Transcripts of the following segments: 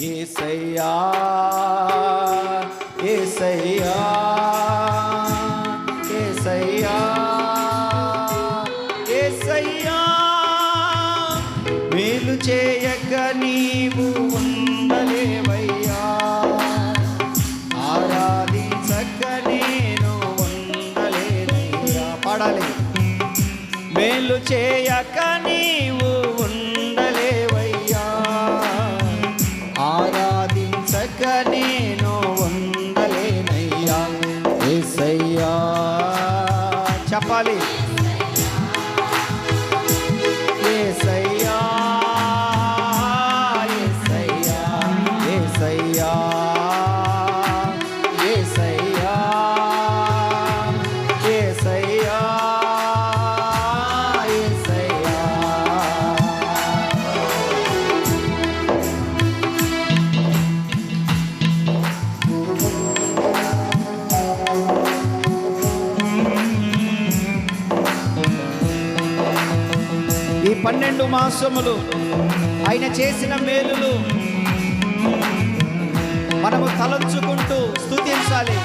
ఏసయ్యా ఏసయ్యా ఏసయ్యా ఏసయ్యా మేలు చేయక నీవు ఉండలేవయ్యా. ఆరాధించక నేను ఉండలేదయ్యా పడాలి. మేలు చేయక మాసములు ఆయన చేసిన మేలులు మనము తలంచుకుంటూ స్థుతించాలి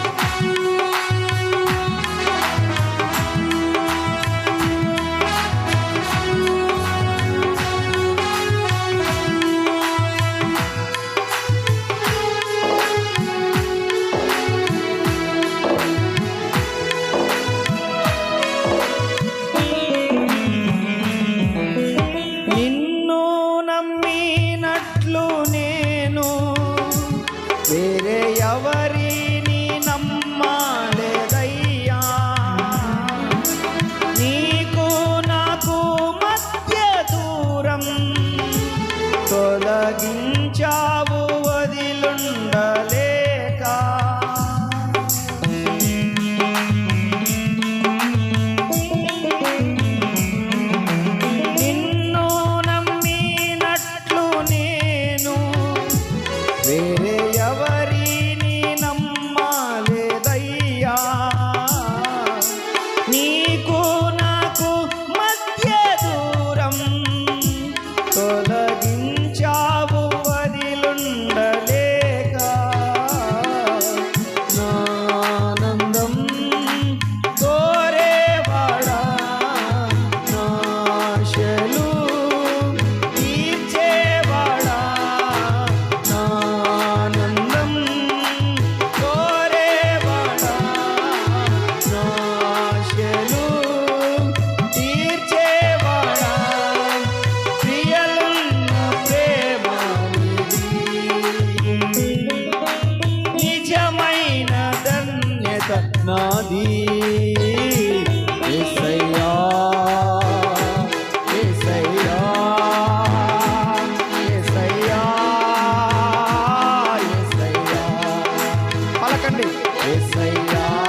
చెప్పండి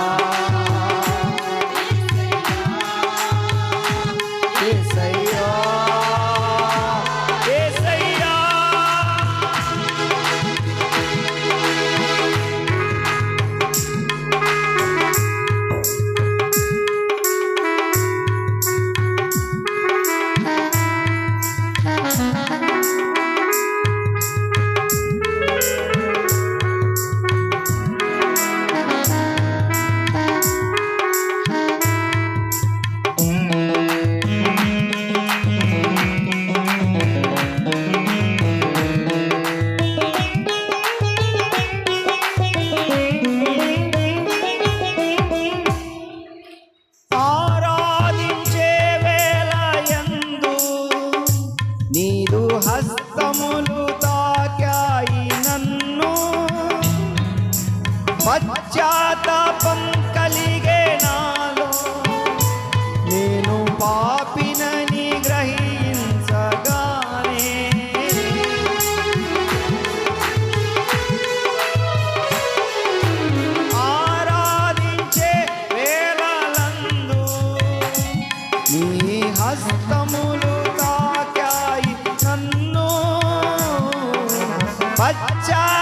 పశ్చాత్తాపం కలిగే నాలో. నేను పాపినని గ్రహించగానే. ఆరాధించే వేళలందు నీ హస్తములు తాకాయి నన్ను. పశ్చా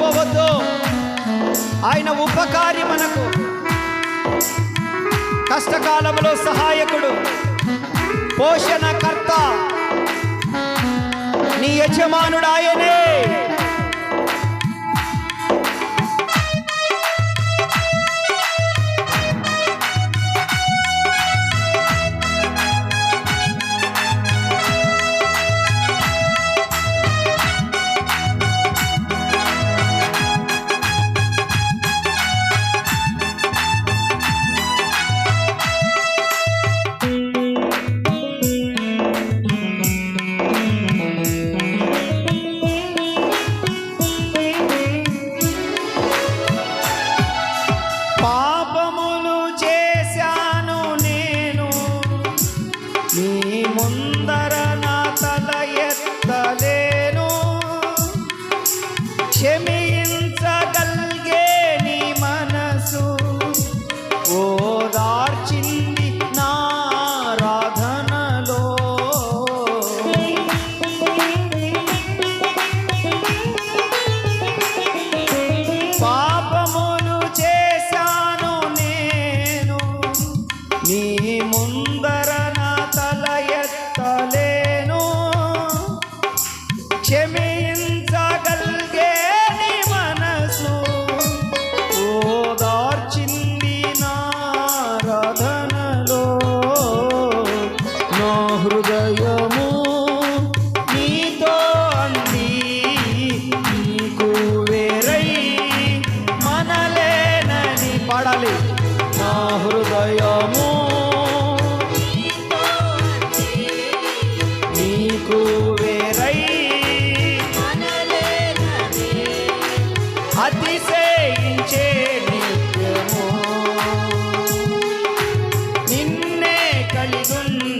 మర్చిపోవద్దు ఆయన ఉపకారి మనకు. కష్టకాలంలో సహాయకుడు. పోషణకర్త. నీ యజమానుడు ఆయనే. హృదయము నీతో అంది నీకు వేరై మనలేనని పడాలి. నా హృదయము నీకు వేరై అతిశయించే నిత్యము. నిన్నే కలిగున్నందుకు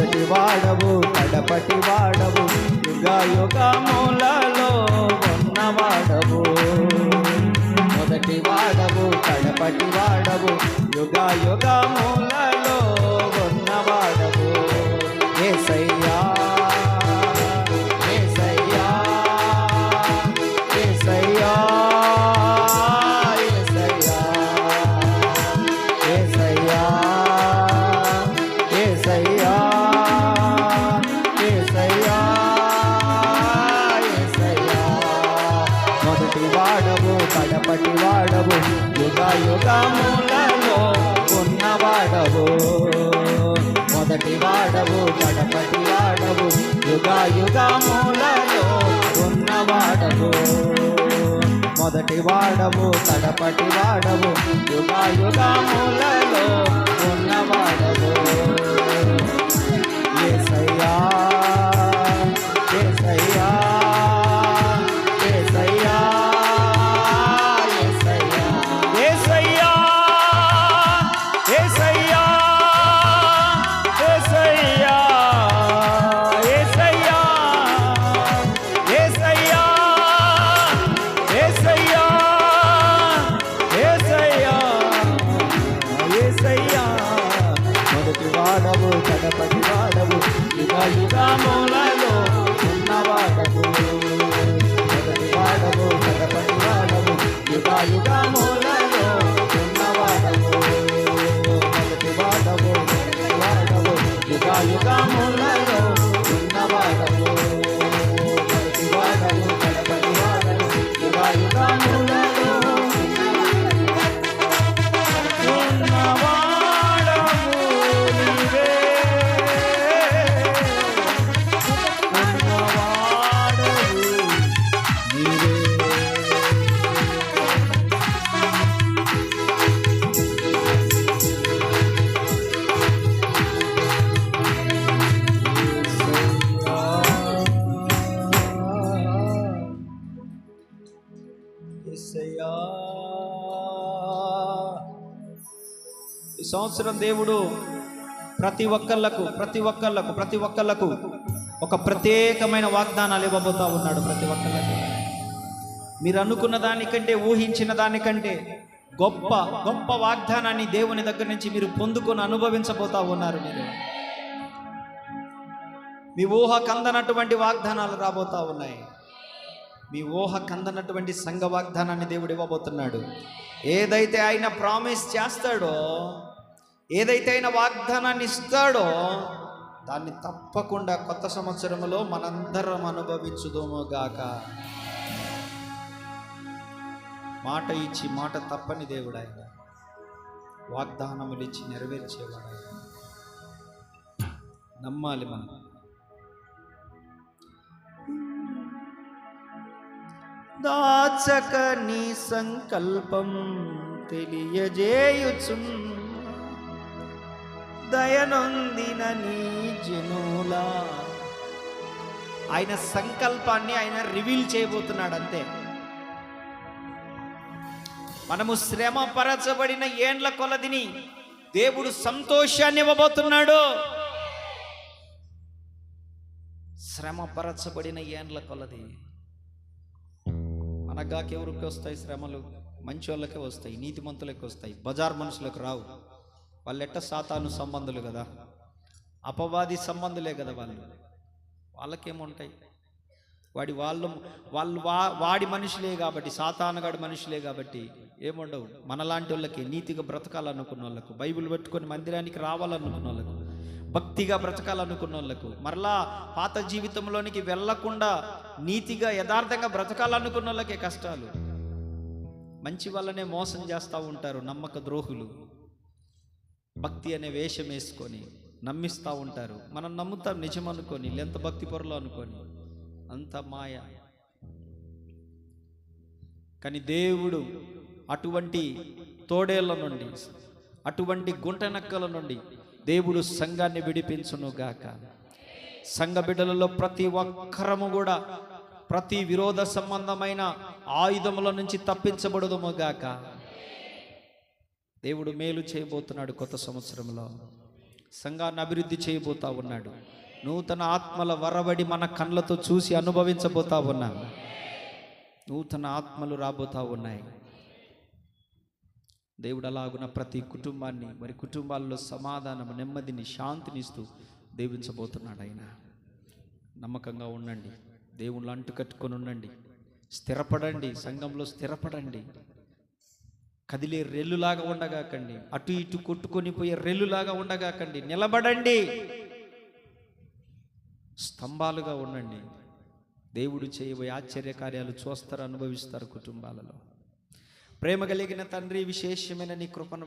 మొదటి వాడవు కడపటి వాడవు యుగ యుగములలో ఉన్నవాడవు. మొదటి వాడవు కడపటి వాడవు యుగ యుగములలో ఉన్నవాడవు. ఏ సయ్య వాడవు యుగ యుగములలో ఉన్నవాడవు మొదటి వాడవు కడపటి వాడవు. యుగ యుగములలో ఉన్నవాడవు మొదటి వాడవు కడపటి వాడవు. యుగ యుగముల గణపతి వాడవు యుగ యుగములలో ఉన్నవాడవు. గణపతి వాడవు వాడవు యుగ యుగముల ఈ సంవత్సరం దేవుడు ప్రతి ఒక్కళ్ళకు ప్రతి ఒక్కళ్ళకు ప్రతి ఒక్కళ్ళకు ఒక ప్రత్యేకమైన వాగ్దానాలు ఇవ్వబోతా ఉన్నాడు ప్రతి ఒక్కళ్ళకు. మీరు అనుకున్న దానికంటే ఊహించిన దానికంటే గొప్ప గొప్ప వాగ్దానాన్ని దేవుని దగ్గర నుంచి మీరు పొందుకొని అనుభవించబోతా ఉన్నారు మీరు. మీ ఊహ కందనటువంటి వాగ్దానాలు రాబోతా ఉన్నాయి. మీ ఊహ కందనటువంటి సంఘ వాగ్దానాన్ని దేవుడు ఇవ్వబోతున్నాడు. ఏదైతే ఆయన ప్రామిస్ చేస్తాడో ఏదైతే ఆయన వాగ్దానాన్ని ఇస్తాడో దాన్ని తప్పకుండా కొత్త సంవత్సరంలో మనందరం అనుభవించుదోము గాక. మాట ఇచ్చి మాట తప్పని దేవుడు ఆయన. వాగ్దానములు ఇచ్చి నెరవేర్చేవాడు ఆయన. నమ్మాలి మనం. దాచక నీ సంకల్పం తెలియజేయుచున్ దయనొందిన నీ జనులా. ఆయన సంకల్పాన్ని ఆయన రివీల్ చేయబోతున్నాడు అంతే మనము శ్రమ పరచబడిన ఏండ్ల కొలదిని దేవుడు సంతోషాన్ని ఇవ్వబోతున్నాడు. శ్రమ పరచబడిన ఏండ్ల కొలది. అనగాకి ఎవరికి వస్తాయి శ్రమలు మంచి వాళ్ళకే వస్తాయి నీతిమంతులకి వస్తాయి బజార్ మనుషులకు రావు. వాళ్ళెట్ట సాతాను సంబంధులు కదా? అపవాది సంబంధులే కదా వాళ్ళు. వాళ్ళకేముంటాయి వాడి వాళ్ళు వాళ్ళు వా వాడి మనుషులే కాబట్టి సాతానగాడి మనుషులే కాబట్టి ఏముండవు. మనలాంటి వాళ్ళకి నీతిగా బ్రతకాలనుకున్న వాళ్ళకు బైబిల్ పెట్టుకొని మందిరానికి రావాలనుకున్న వాళ్ళకు భక్తిగా బ్రతకాలనుకున్న వాళ్ళకు మరలా పాత జీవితంలోనికి వెళ్ళకుండా నీతిగా యథార్థంగా బ్రతకాలనుకున్న వాళ్ళకే కష్టాలు. మంచి వాళ్ళనే మోసం చేస్తూ ఉంటారు నమ్మక ద్రోహులు. భక్తి అనే వేషం వేసుకొని నమ్మిస్తూ ఉంటారు. మనం నమ్ముతాం నిజం అనుకొని ఎంత భక్తి పొరలో అనుకొని. అంత మాయ. కానీ దేవుడు అటువంటి తోడేళ్ళ నుండి అటువంటి గుంటనక్కల నుండి దేవుడు సంఘాన్ని విడిపించును గాక. సంఘ బిడ్డలలో ప్రతి ఒక్కరము కూడా ప్రతి విరోధ సంబంధమైన ఆయుధముల నుంచి తప్పించబడదుము గాక. దేవుడు మేలు చేయబోతున్నాడు కొత్త సంవత్సరంలో. సంఘాన్ని అభివృద్ధి చేయబోతా ఉన్నాడు. నూతన ఆత్మల వరబడి మన కళ్ళతో చూసి అనుభవించబోతా ఉన్నాను నూతన ఆత్మలు రాబోతా ఉన్నాయి. దేవుడు అలాగున ప్రతి కుటుంబాన్ని మరి కుటుంబాల్లో సమాధానం నెమ్మదిని శాంతిని ఇస్తూ దీవించబోతున్నాడు ఆయన. నమ్మకంగా ఉండండి. దేవుళ్ళు అంటుకట్టుకొని ఉండండి. స్థిరపడండి. సంఘంలో స్థిరపడండి. కదిలే రెల్లులాగా ఉండగాకండి. అటు ఇటు కొట్టుకొని పోయే రెల్లులాగా ఉండగాకండి. నిలబడండి. స్తంభాలుగా ఉండండి. దేవుడు చేయబోయే ఆశ్చర్య కార్యాలు చూస్తారు అనుభవిస్తారు కుటుంబాలలో. ప్రేమ కలిగిన తండ్రి విశేషమైన నీ కృపను